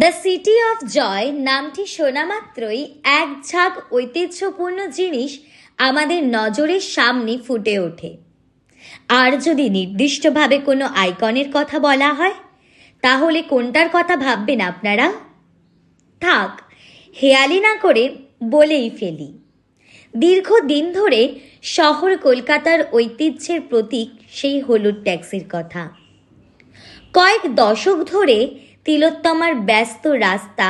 The city of joy নামটি শোনা মাত্রই এক ঝাঁক ঐতিহ্যপূর্ণ জিনিস আমাদের নজরের সামনে ফুটে ওঠে। আর যদি নির্দিষ্টভাবে কোনো আইকনের কথা বলা হয়, তাহলে কোনটার কথা ভাববেন আপনারা? থাক, হেয়ালি না করে বলেই ফেলি। দীর্ঘদিন ধরে শহর কলকাতার ঐতিহ্যের প্রতীক সেই হলুদ ট্যাক্সির কথা। কয়েক দশক ধরে তিলোত্তমার ব্যস্ত রাস্তা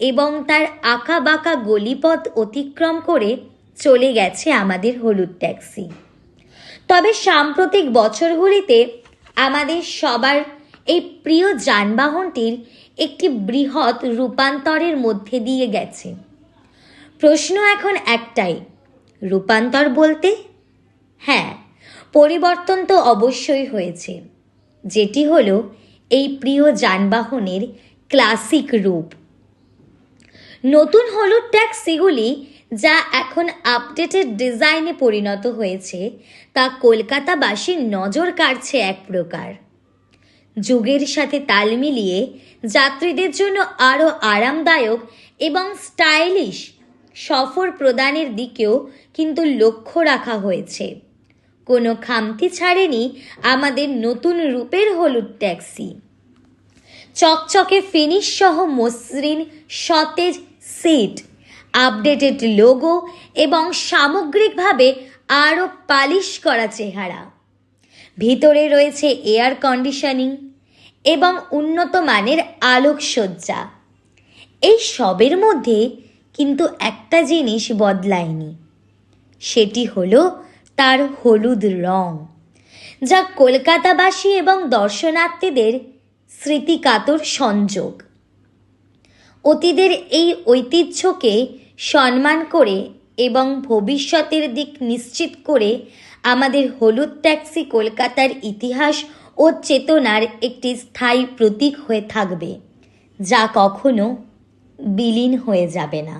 এবং তার আঁকা বাঁকা গলিপথ অতিক্রম করে চলে গেছে আমাদের হলুদ ট্যাক্সি। তবে সাম্প্রতিক বছরগুলিতে আমাদের সবার এই প্রিয় যানবাহনটির একটি বৃহৎ রূপান্তরের মধ্যে দিয়ে গেছে। প্রশ্ন এখন একটাই, রূপান্তর বলতে? হ্যাঁ পরিবর্তন তো অবশ্যই হয়েছে। যেটি হলো এই প্রিয় যানবাহনের ক্লাসিক রূপ। নতুন হলুদ ট্যাক্সিগুলি যা এখন আপডেটেড ডিজাইনে পরিণত হয়েছে, তা কলকাতাবাসীর নজর কাড়ছে এক প্রকার। যুগের সাথে তাল মিলিয়ে যাত্রীদের জন্য আরও আরামদায়ক এবং স্টাইলিশ সফর প্রদানের দিকেও কিন্তু লক্ষ্য রাখা হয়েছে। কোনো খামতি ছাড়েনি আমাদের নতুন রূপের হলুদ ট্যাক্সি। চকচকে ফিনিশ সহ মসৃণ সতেজ সিট, আপডেটেড লোগো এবং সামগ্রিকভাবে আরও পালিশ করা চেহারা। ভিতরে রয়েছে এয়ার কন্ডিশনিং এবং উন্নত মানের আলোকসজ্জা। এই সবের মধ্যে কিন্তু একটা জিনিস বদলায়নি, সেটি হলো তার হলুদ রং, যা কলকাতাবাসী এবং দর্শনার্থীদের স্মৃতিকাতর সংযোগ। অতীতের এই ঐতিহ্যকে সম্মান করে এবং ভবিষ্যতের দিক নিশ্চিত করে আমাদের হলুদ ট্যাক্সি কলকাতার ইতিহাস ও চেতনার একটি স্থায়ী প্রতীক হয়ে থাকবে, যা কখনো বিলীন হয়ে যাবে না।